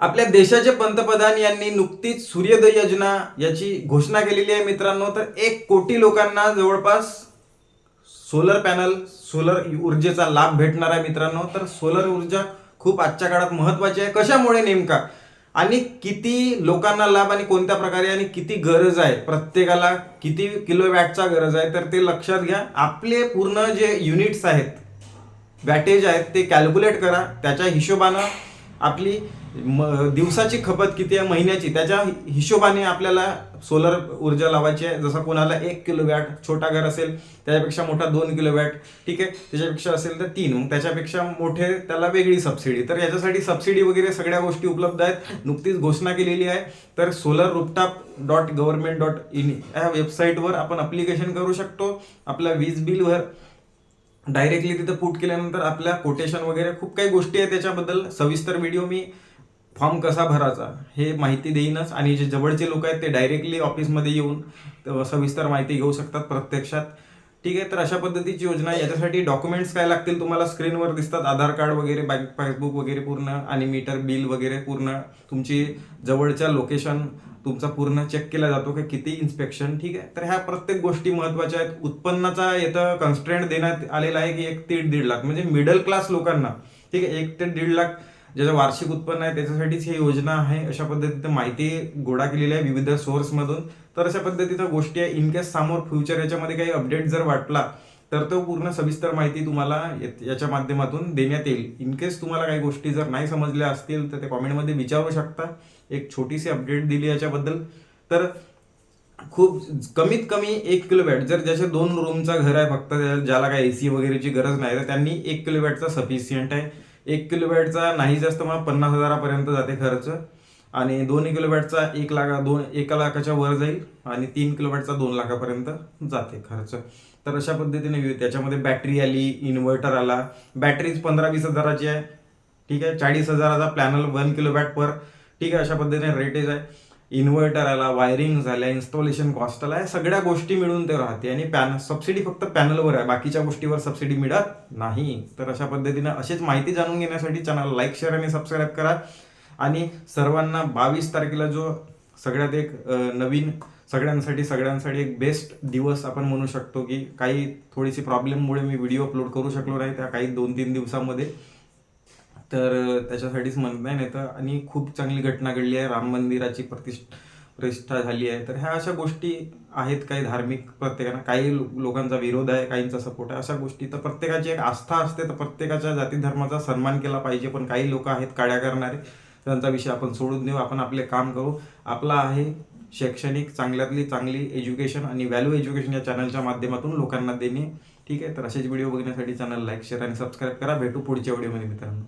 आपल्या देशाचे पंतप्रधान यांनी नुकतीच सूर्योदय योजना याची घोषणा केलेली आहे मित्रांनो. तर एक कोटी लोकांना जवळपास सोलर पॅनल सोलर ऊर्जेचा लाभ भेटणार आहे मित्रांनो. तर सोलर ऊर्जा खूप आजच्या काळात महत्वाची आहे. कशामुळे नेमका? आणि किती लोकांना लाभ आणि कोणत्या प्रकारे आणि किती गरज आहे? प्रत्येकाला किती किलो वॅटचा गरज आहे? तर ते लक्षात घ्या. आपले पूर्ण जे युनिट्स आहेत वॅटेज आहेत ते कॅल्क्युलेट करा. त्याच्या हिशोबानं आपली म दिवसाची खपत किती आहे महिन्याची? त्याच्या हिशोबाने आपल्याला सोलर ऊर्जा लावायची आहे. जसं कोणाला एक किलो वॅट छोटा घर असेल त्याच्यापेक्षा मोठा दोन किलो वॅट ठीक आहे? त्याच्यापेक्षा असेल तर तीन. मग त्याच्यापेक्षा मोठे त्याला वेगळी सबसिडी तर याच्यासाठी सबसिडी वगैरे सगळ्या गोष्टी उपलब्ध आहेत. नुकतीच घोषणा केलेली आहे. तर solar rooftop dot government dot in या वेबसाईटवर आपण अप्लिकेशन करू शकतो. आपल्या वीज बिलवर डायरेक्टली तिथं पुट केल्यानंतर आपल्या कोटेशन वगैरे खूप काही गोष्टी आहेत त्याच्याबद्दल. सविस्तर व्हिडिओ मी फॉर्म कसा भरायचा हे माहिती देईनच. आणि जे जवळचे लोक आहेत ते डायरेक्टली ऑफिसमध्ये येऊन सविस्तर माहिती घेऊ शकतात प्रत्यक्षात. ठीक आहे तर अशा पद्धतीची योजना. आहे. याच्यासाठी डॉक्युमेंट्स काय लागतील तुम्हाला? स्क्रीनवर दिसतात. आधार कार्ड वगैरे बँक पासबुक वगैरे पूर्ण आणि मीटर बिल वगैरे पूर्ण. तुमची जवळच्या लोकेशन तुमचा पूर्ण चेक केला जातो की किती इन्स्पेक्शन ठीक आहे तर ह्या प्रत्येक गोष्टी महत्त्वाच्या आहेत. उत्पन्नाचा येतं कन्स्ट्रेंट देण्यात आलेला आहे की एक ते दीड लाख. म्हणजे मिडल क्लास लोकांना. ठीक आहे एक ते दीड लाख ज्याचं वार्षिक उत्पन्न आहे त्याच्यासाठीच ही योजना आहे. अशा पद्धतीनं माहिती गोळा केलेली आहे विविध सोर्समधून तर अशा पद्धतीच्या गोष्टी आहे. इनकेस समोर फ्युचर याच्यामध्ये काही अपडेट जर वाटला तर तो पूर्ण सविस्तर माहिती तुम्हाला या- याच्या माध्यमातून देण्यात येईल. इनकेस तुम्हाला काही गोष्टी जर नाही समजल्या असतील तर ते कॉमेंटमध्ये विचारू शकता. एक छोटीशी अपडेट दिली याच्याबद्दल. तर खूप कमीत कमी एक किलोवॅट. जर ज्याच्या दोन रूमचा घर आहे फक्त ज्याला काय एसी वगैरेची गरज नाही तर त्यांनी एक किलोवॅटचा सफिशियंट आहे. एक किलोवॅटचा नाही जास्त मग पन्नास हजारापर्यंत जाते खर्च. आणि दोन किलोवॅटचा एक लाख दोन एका लाखाच्या वर जाईल आणि तीन किलोवॅटचा दोन लाखापर्यंत जाते खर्च. तर अशा पद्धतीने त्याच्यामध्ये बॅटरी आली इन्व्हर्टर आला. बॅटरीज पंधरा वीस हजाराची आहे. ठीक आहे? चाळीस हजाराचा प्लॅनल वन किलोवॅट पर ठीक आहे? अशा पद्धतीने रेटेज आहे. इन्व्हर्टर आला वायरिंग झाल्या इन्स्टॉलेशन कॉस्ट आला या सगळ्या गोष्टी मिळून ते राहते. आणि पॅन सबसिडी फक्त पॅनलवर आहे. बाकीच्या गोष्टीवर सबसिडी मिळत नाही. तर अशा पद्धतीनं अशीच माहिती जाणून घेण्यासाठी चॅनल लाईक शेअर आणि सबस्क्राईब करा. आणि सर्वांना बावीस तारखेला जो सगळ्यात एक नवीन सगळ्यांसाठी सगळ्यांसाठी एक बेस्ट दिवस आपण म्हणू शकतो की काही थोडीशी प्रॉब्लेममुळे मी व्हिडिओ अपलोड करू शकलो नाही त्या काही दोन तीन दिवसामध्ये. तर त्याच्यासाठीच म्हणत नाही तर आणि खूप चांगली घटना घडली आहे. राम मंदिराची प्रतिष्ठा प्रतिष्ठा झाली आहे. तर ह्या अशा गोष्टी आहेत काही धार्मिक प्रत्येकांना. काही लोकांचा विरोध आहे काहींचा सपोर्ट आहे अशा गोष्टी. तर प्रत्येकाची एक आस्था असते तर प्रत्येकाच्या जाती धर्माचा सन्मान केला पाहिजे. पण काही लोक आहेत काड्या करणारे त्यांचा विषय आपण सोडून देऊ आपण आपले काम करू. आपला आहे शैक्षणिक चांगल्यातली चांगली एज्युकेशन आणि व्हॅल्यू एज्युकेशन या चॅनलच्या माध्यमातून लोकांना देणे. ठीक आहे? तर असेच व्हिडिओ बघण्यासाठी चॅनल लाईक शेअर आणि सबस्क्राईब करा. भेटू पुढच्या व्हिडिओमध्ये मित्रांनो.